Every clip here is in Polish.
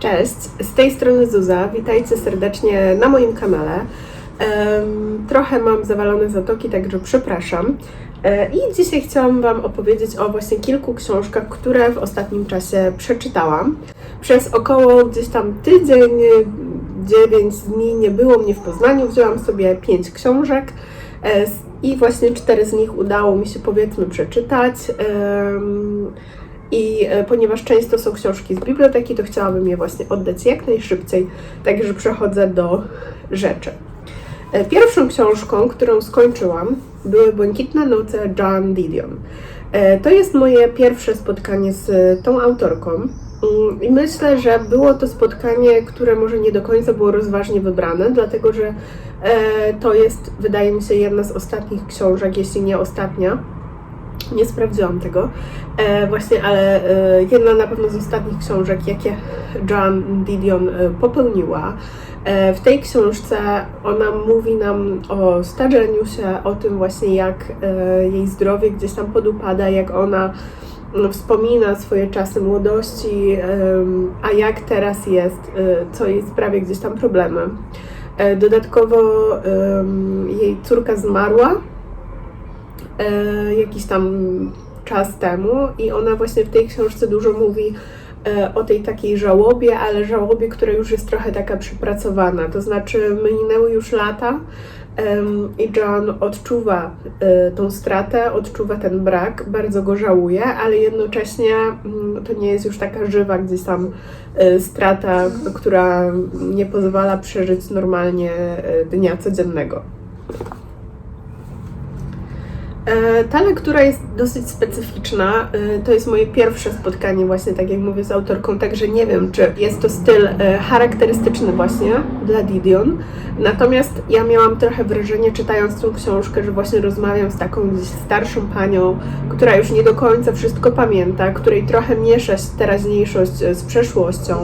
Cześć, z tej strony Zuza. Witajcie serdecznie na moim kanale. Trochę mam zawalone zatoki, także przepraszam. E, I dzisiaj chciałam Wam opowiedzieć o właśnie kilku książkach, które w ostatnim czasie przeczytałam. Przez około gdzieś tam tydzień, 9 dni nie było mnie w Poznaniu. Wzięłam sobie 5 książek e, i właśnie cztery z nich udało mi się powiedzmy przeczytać. I e, ponieważ często są książki z biblioteki, to chciałabym je właśnie oddać jak najszybciej, także przechodzę do rzeczy. E, Pierwszą książką, którą skończyłam, były Błękitne noce John Didion. E, To jest moje pierwsze spotkanie z tą autorką. Mm, I myślę, że było to spotkanie, które może nie do końca było rozważnie wybrane, dlatego że to jest, wydaje mi się, jedna z ostatnich książek, jeśli nie ostatnia. Nie sprawdziłam tego, e, właśnie, ale e, jedna na pewno z ostatnich książek, jakie Joan Didion e, popełniła. E, w tej książce ona mówi nam o starzeniu się, o tym właśnie jak e, jej zdrowie gdzieś tam podupada, jak ona mm, wspomina swoje czasy młodości, a jak teraz jest, e, co jej sprawia gdzieś tam problemy. E, Dodatkowo jej córka zmarła e, jakiś tam czas temu i ona właśnie w tej książce dużo mówi e, o tej takiej żałobie, ale żałobie, która już jest trochę taka przypracowana. To znaczy, minęły już lata em, i John odczuwa e, tą stratę, odczuwa ten brak, bardzo go żałuje, ale jednocześnie mm, to nie jest już taka żywa gdzieś tam e, strata, która nie pozwala przeżyć normalnie e, dnia codziennego. E, Ta lektura jest dosyć specyficzna. E, To jest moje pierwsze spotkanie właśnie, tak jak mówię, z autorką, także nie wiem, czy jest to styl e, charakterystyczny właśnie dla Didion. Natomiast ja miałam trochę wrażenie, czytając tą książkę, że właśnie rozmawiam z taką starszą panią, która już nie do końca wszystko pamięta, której trochę miesza się teraźniejszość z przeszłością,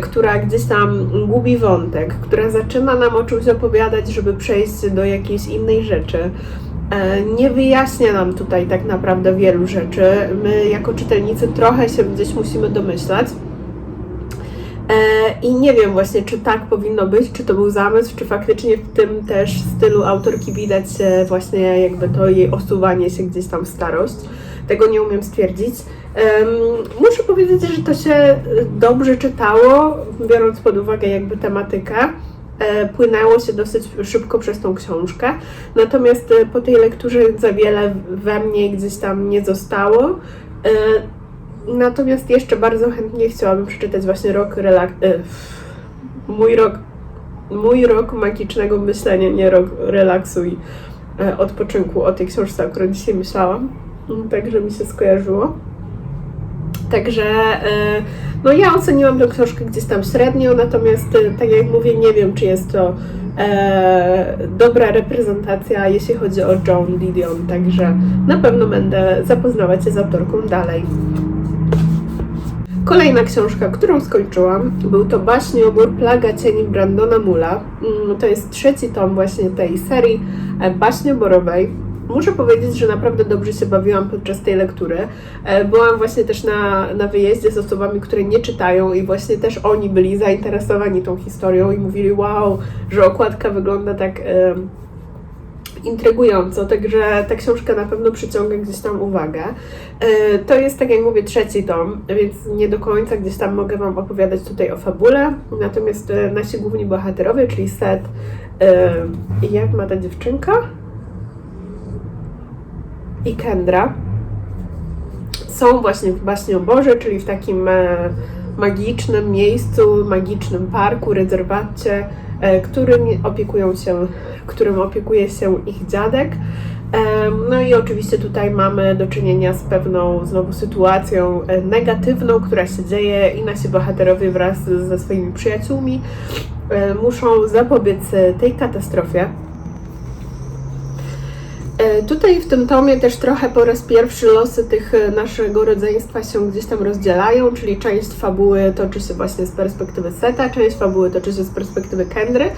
która gdzieś tam gubi wątek, która zaczyna nam o czymś opowiadać, żeby przejść do jakiejś innej rzeczy. E, Nie wyjaśnia nam tutaj tak naprawdę wielu rzeczy. My, jako czytelnicy, trochę się gdzieś musimy domyślać. E, I nie wiem właśnie, czy tak powinno być, czy to był zamysł, czy faktycznie w tym też stylu autorki widać e, właśnie jakby to jej osuwanie się gdzieś tam w starość. Tego nie umiem stwierdzić. Muszę powiedzieć, że to się dobrze czytało, biorąc pod uwagę jakby tematykę płynęło się dosyć szybko przez tą książkę. Natomiast e, po tej lekturze za wiele we mnie gdzieś tam nie zostało. E, Natomiast jeszcze bardzo chętnie chciałabym przeczytać właśnie rok relak... e, mój rok mój rok magicznego myślenia, nie rok relaksu i e, odpoczynku o tej książce, o której dzisiaj myślałam. Także mi się skojarzyło. Także e, no ja oceniłam tę książkę gdzieś tam średnio, natomiast e, tak jak mówię, nie wiem, czy jest to e, dobra reprezentacja, jeśli chodzi o Joan Didion, także na pewno będę zapoznawać się z autorką dalej. Kolejna książka, którą skończyłam, był to Baśniobór Plaga cieni Brandona Mula. Mm, To jest trzeci tom właśnie tej serii e, baśnioborowej. Muszę powiedzieć, że naprawdę dobrze się bawiłam podczas tej lektury. E, Byłam właśnie też na, na wyjeździe z osobami, które nie czytają i właśnie też oni byli zainteresowani tą historią i mówili wow, że okładka wygląda tak intrygująco, także ta książka na pewno przyciąga gdzieś tam uwagę. E, To jest, tak jak mówię, trzeci tom, więc nie do końca gdzieś tam mogę Wam opowiadać tutaj o fabule, natomiast e, nasi główni bohaterowie, czyli Seth i jak ma ta dziewczynka? I Kendra są właśnie w Baśnie o Boże, czyli w takim e, magicznym miejscu, magicznym parku, rezerwacie, e, którym opiekują się, którym opiekuje się ich dziadek. Em, No i oczywiście tutaj mamy do czynienia z pewną znowu sytuacją e, negatywną, która się dzieje i nasi bohaterowie wraz ze swoimi przyjaciółmi e, muszą zapobiec e, tej katastrofie. Tutaj w tym tomie też trochę po raz pierwszy losy tych e, naszego rodzeństwa się gdzieś tam rozdzielają, czyli część fabuły toczy się właśnie z perspektywy Seta, część fabuły toczy się z perspektywy Kendry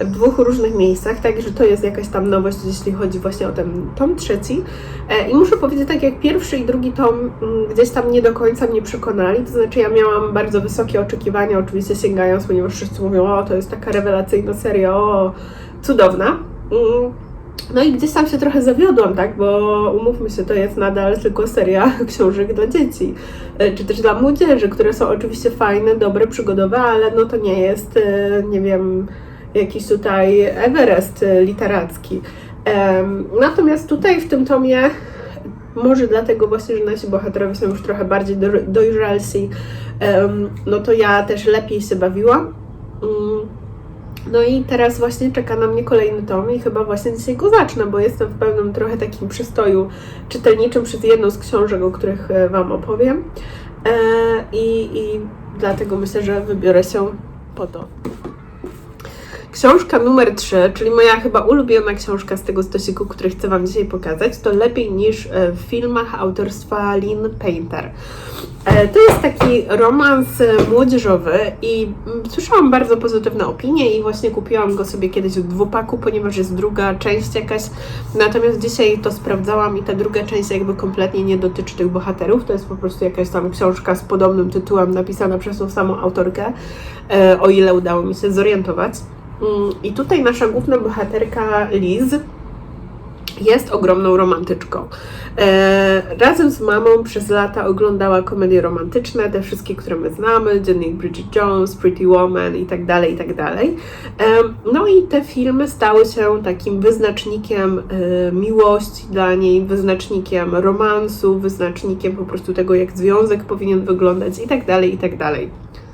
w dwóch różnych miejscach, także to jest jakaś tam nowość, jeśli chodzi właśnie o ten tom trzeci. E, I muszę powiedzieć, tak jak pierwszy i drugi tom mm, gdzieś tam nie do końca mnie przekonali, to znaczy ja miałam bardzo wysokie oczekiwania, oczywiście sięgając, ponieważ wszyscy mówią, o to jest taka rewelacyjna seria, o cudowna. No i gdzieś tam się trochę zawiodłam, tak, bo umówmy się, to jest nadal tylko seria książek dla dzieci, e, czy też dla młodzieży, które są oczywiście fajne, dobre, przygodowe, ale no to nie jest, e, nie wiem, jakiś tutaj Everest e, literacki. Natomiast tutaj w tym tomie, może dlatego właśnie, że nasi bohaterowie są już trochę bardziej do- dojrzalsi, no to ja też lepiej się bawiłam. No i teraz właśnie czeka na mnie kolejny tom i chyba właśnie dzisiaj go zacznę, bo jestem w pewnym trochę takim przystoju czytelniczym przez jedną z książek, o których e, Wam opowiem. E, I, I dlatego myślę, że wybiorę się po to. Książka numer 3, czyli moja chyba ulubiona książka z tego stosiku, który chcę Wam dzisiaj pokazać, to Lepiej niż e, w filmach autorstwa Lynn Painter. E, To jest taki romans e, młodzieżowy i mm, słyszałam bardzo pozytywne opinie i właśnie kupiłam go sobie kiedyś w dwupaku, ponieważ jest druga część jakaś. Natomiast dzisiaj to sprawdzałam i ta druga część jakby kompletnie nie dotyczy tych bohaterów. To jest po prostu jakaś tam książka z podobnym tytułem napisana przez tą samą autorkę, e, o ile udało mi się zorientować. Mm, I tutaj nasza główna bohaterka Liz jest ogromną romantyczką. E, razem z mamą przez lata oglądała komedie romantyczne, te wszystkie, które my znamy, Dziennik Bridget Jones, Pretty Woman i tak dalej, i tak. E, no i te filmy stały się takim wyznacznikiem e, miłości dla niej, wyznacznikiem romansu, wyznacznikiem po prostu tego, jak związek powinien wyglądać i tak dalej, i tak dalej. E,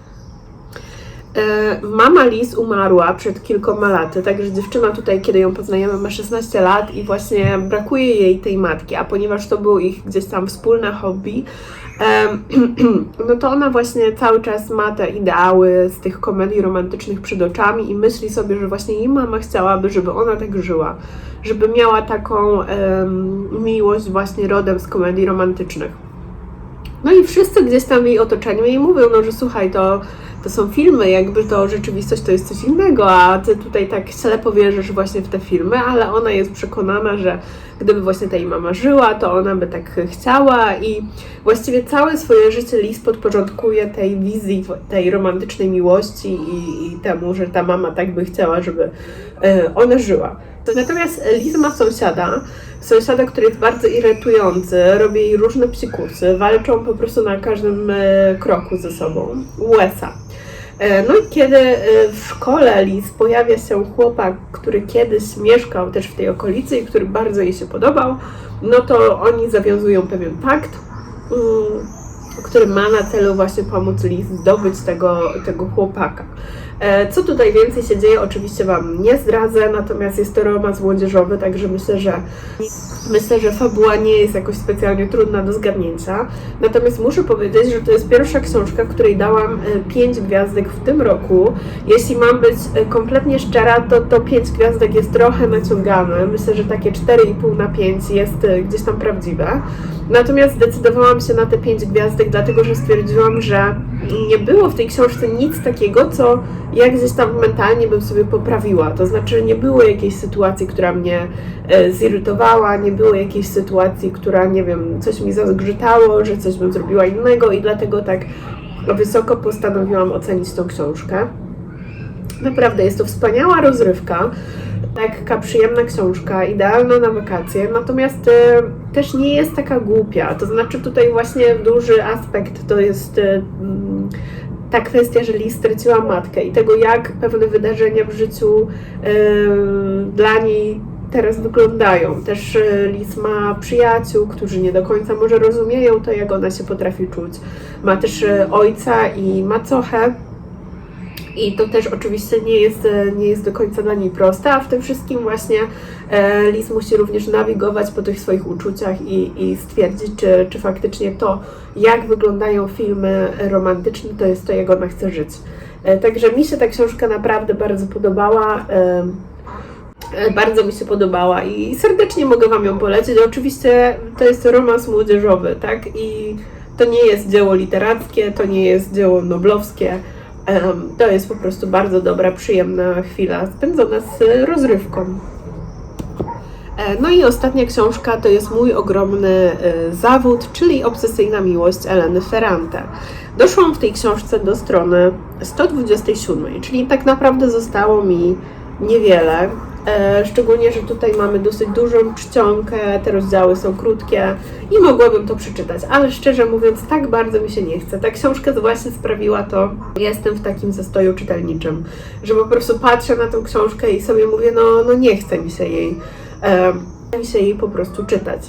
Mama Liz umarła przed kilkoma laty, także dziewczyna tutaj, kiedy ją poznajemy, ma 16 lat i właśnie brakuje jej tej matki, a ponieważ to było ich gdzieś tam wspólne hobby, no to ona właśnie cały czas ma te ideały z tych komedii romantycznych przed oczami i myśli sobie, że właśnie jej mama chciałaby, żeby ona tak żyła, żeby miała taką miłość właśnie rodem z komedii romantycznych. No i wszyscy gdzieś tam w jej otoczeniu jej mówią, no że słuchaj, to, to są filmy, jakby to rzeczywistość to jest coś innego, a ty tutaj tak ślepo wierzysz właśnie w te filmy, ale ona jest przekonana, że gdyby właśnie ta jej mama żyła, to ona by tak chciała i właściwie całe swoje życie Liz podporządkuje tej wizji, tej romantycznej miłości i, i temu, że ta mama tak by chciała, żeby e, ona żyła. Natomiast Liz ma sąsiada, sąsiada, który jest bardzo irytujący, robi jej różne psikusy, walczą po prostu na każdym e, kroku ze sobą. Łesa. E, No i kiedy e, w szkole Liz pojawia się chłopak, który kiedyś mieszkał też w tej okolicy i który bardzo jej się podobał, no to oni zawiązują pewien pakt, mm, który ma na celu właśnie pomóc Liz zdobyć tego, tego chłopaka. E, Co tutaj więcej się dzieje, oczywiście Wam nie zdradzę, natomiast jest to romans młodzieżowy, także myślę, że myślę, że fabuła nie jest jakoś specjalnie trudna do zgadnięcia. Natomiast muszę powiedzieć, że to jest pierwsza książka, której dałam 5 gwiazdek w tym roku. Jeśli mam być e, kompletnie szczera, to to 5 gwiazdek jest trochę naciągane. Myślę, że takie 4,5 na 5 jest e, gdzieś tam prawdziwe. Natomiast zdecydowałam się na te 5 gwiazdek, dlatego że stwierdziłam, że nie było w tej książce nic takiego, co ja gdzieś tam mentalnie bym sobie poprawiła. To znaczy, nie było jakiejś sytuacji, która mnie e, zirytowała, nie było jakiejś sytuacji, która, nie wiem, coś mi zazgrzytało, że coś bym zrobiła innego i dlatego tak wysoko postanowiłam ocenić tą książkę. Naprawdę jest to wspaniała rozrywka, taka przyjemna książka, idealna na wakacje, natomiast e, też nie jest taka głupia. To znaczy tutaj właśnie duży aspekt to jest e, mm, ta kwestia, że Liz straciła matkę i tego, jak pewne wydarzenia w życiu e, dla niej teraz wyglądają. Też Liz ma przyjaciół, którzy nie do końca może rozumieją to, jak ona się potrafi czuć. Ma też ojca i macochę, i to też oczywiście nie jest, e, nie jest do końca dla niej proste, a w tym wszystkim właśnie e, Liz musi również nawigować po tych swoich uczuciach i, i stwierdzić, czy, czy faktycznie to, jak wyglądają filmy romantyczne, to jest to, jak ona chce żyć. E, Także mi się ta książka naprawdę bardzo podobała. Bardzo mi się podobała i serdecznie mogę Wam ją polecić. Oczywiście to jest romans młodzieżowy, tak? I to nie jest dzieło literackie, to nie jest dzieło noblowskie. To jest po prostu bardzo dobra, przyjemna chwila spędzona z rozrywką. E, No i ostatnia książka to jest mój ogromny e, zawód, czyli Obsesyjna miłość Eleny Ferrante. Doszłam w tej książce do strony 127, czyli tak naprawdę zostało mi niewiele. E, Szczególnie, że tutaj mamy dosyć dużą czcionkę, te rozdziały są krótkie i mogłabym to przeczytać, ale szczerze mówiąc, tak bardzo mi się nie chce. Ta książka właśnie sprawiła to, jestem w takim zastoju czytelniczym, że po prostu patrzę na tą książkę i sobie mówię, no, no nie chce mi się jej e, mi się jej po prostu czytać.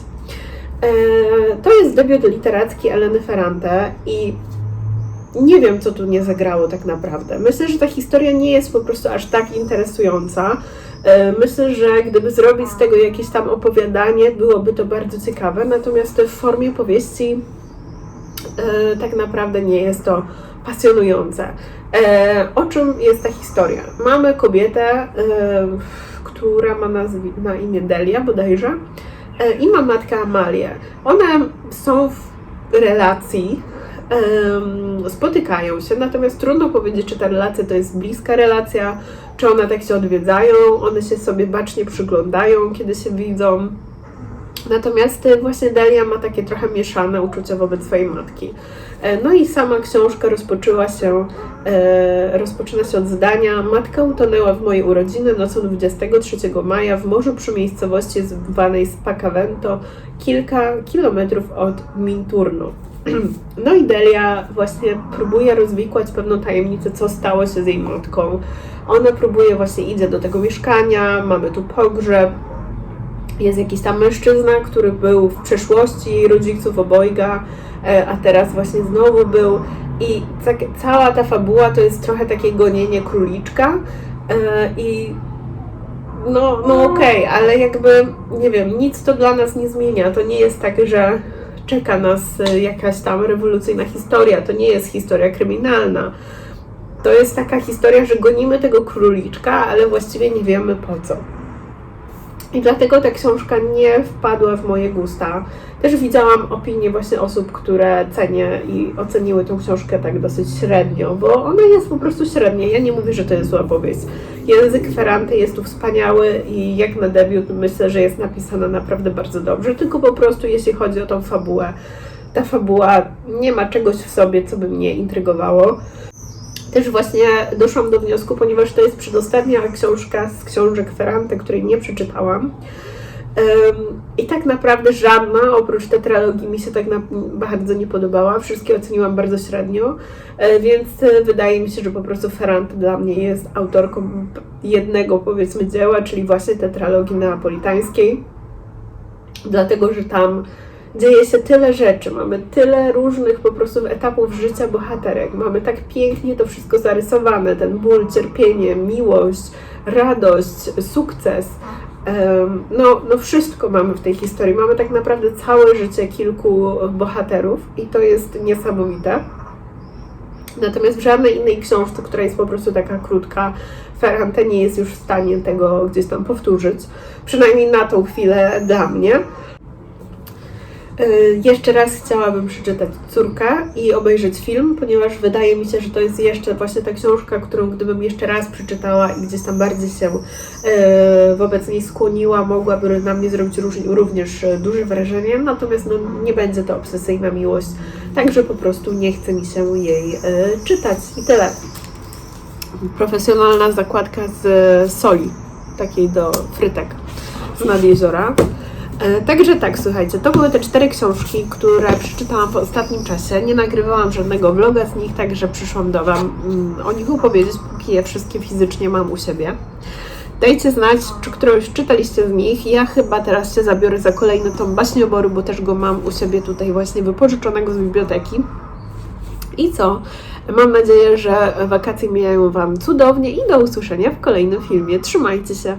E, to jest debiut literacki Eleny Ferrante i nie wiem, co tu nie zagrało tak naprawdę. Myślę, że ta historia nie jest po prostu aż tak interesująca. E, Myślę, że gdyby zrobić z tego jakieś tam opowiadanie, byłoby to bardzo ciekawe, natomiast w formie powieści e, tak naprawdę nie jest to pasjonujące. E, o czym jest ta historia? Mamy kobietę, która ma na imię Delia bodajże i ma matkę Amalię. One są w relacji, spotykają się, natomiast trudno powiedzieć, czy ta relacja to jest bliska relacja, czy one tak się odwiedzają, one się sobie bacznie przyglądają, kiedy się widzą. Natomiast e, właśnie Delia ma takie trochę mieszane uczucia wobec swojej matki. E, No i sama książka rozpoczęła się, e, rozpoczyna się od zdania Matka utonęła w mojej urodziny nocą 23 maja w morzu przy miejscowości zwanej Spacavento, kilka kilometrów od Minturno. No i Delia właśnie próbuje rozwikłać pewną tajemnicę, co stało się z jej matką. Ona próbuje właśnie, idzie do tego mieszkania, mamy tu pogrzeb, jest jakiś tam mężczyzna, który był w przeszłości rodziców obojga, e, a teraz właśnie znowu był. I tak, cała ta fabuła to jest trochę takie gonienie króliczka. e, I no, no okej, ale jakby nie wiem, nic to dla nas nie zmienia. To nie jest tak, że czeka nas e, jakaś tam rewolucyjna historia. To nie jest historia kryminalna. To jest taka historia, że gonimy tego króliczka, ale właściwie nie wiemy po co. I dlatego ta książka nie wpadła w moje gusta. Też widziałam opinie właśnie osób, które cenię i oceniły tą książkę tak dosyć średnio, bo ona jest po prostu średnia. Ja nie mówię, że to jest zła powieść. Język Ferranty jest tu wspaniały i jak na debiut myślę, że jest napisana naprawdę bardzo dobrze, tylko po prostu jeśli chodzi o tą fabułę, ta fabuła nie ma czegoś w sobie, co by mnie intrygowało też właśnie doszłam do wniosku, ponieważ to jest przedostatnia książka z książek Ferrante, której nie przeczytałam. I tak naprawdę żadna, oprócz tetralogii, mi się tak na, bardzo nie podobała. Wszystkie oceniłam bardzo średnio, e, więc e, wydaje mi się, że po prostu Ferrante dla mnie jest autorką jednego, powiedzmy, dzieła, czyli właśnie tetralogii neapolitańskiej. Dlatego, że tam dzieje się tyle rzeczy, mamy tyle różnych po prostu etapów życia bohaterek, mamy tak pięknie to wszystko zarysowane, ten ból, cierpienie, miłość, radość, sukces. No, no wszystko mamy w tej historii. Mamy tak naprawdę całe życie kilku bohaterów i to jest niesamowite. Natomiast w żadnej innej książce, która jest po prostu taka krótka, Ferrante nie jest już w stanie tego gdzieś tam powtórzyć. Przynajmniej na tą chwilę dla mnie. Y, Jeszcze raz chciałabym przeczytać Córkę i obejrzeć film, ponieważ wydaje mi się, że to jest jeszcze właśnie ta książka, którą gdybym jeszcze raz przeczytała i gdzieś tam bardziej się y, wobec niej skłoniła, mogłaby na mnie zrobić również y, duże wrażenie, natomiast no, nie będzie to obsesyjna miłość, także po prostu nie chce mi się jej czytać i tyle. Profesjonalna zakładka z soli, takiej do frytek z nad jeziora. E, Także tak, słuchajcie, to były te cztery książki, które przeczytałam w ostatnim czasie. Nie nagrywałam żadnego vloga z nich, także przyszłam do Wam mm, o nich opowiedzieć, póki je wszystkie fizycznie mam u siebie. Dajcie znać, czy którąś czytaliście z nich. Ja chyba teraz się zabiorę za kolejny tom baśnioboru, bo też go mam u siebie tutaj właśnie wypożyczonego z biblioteki. I co? Mam nadzieję, że wakacje mijają Wam cudownie i do usłyszenia w kolejnym filmie. Trzymajcie się!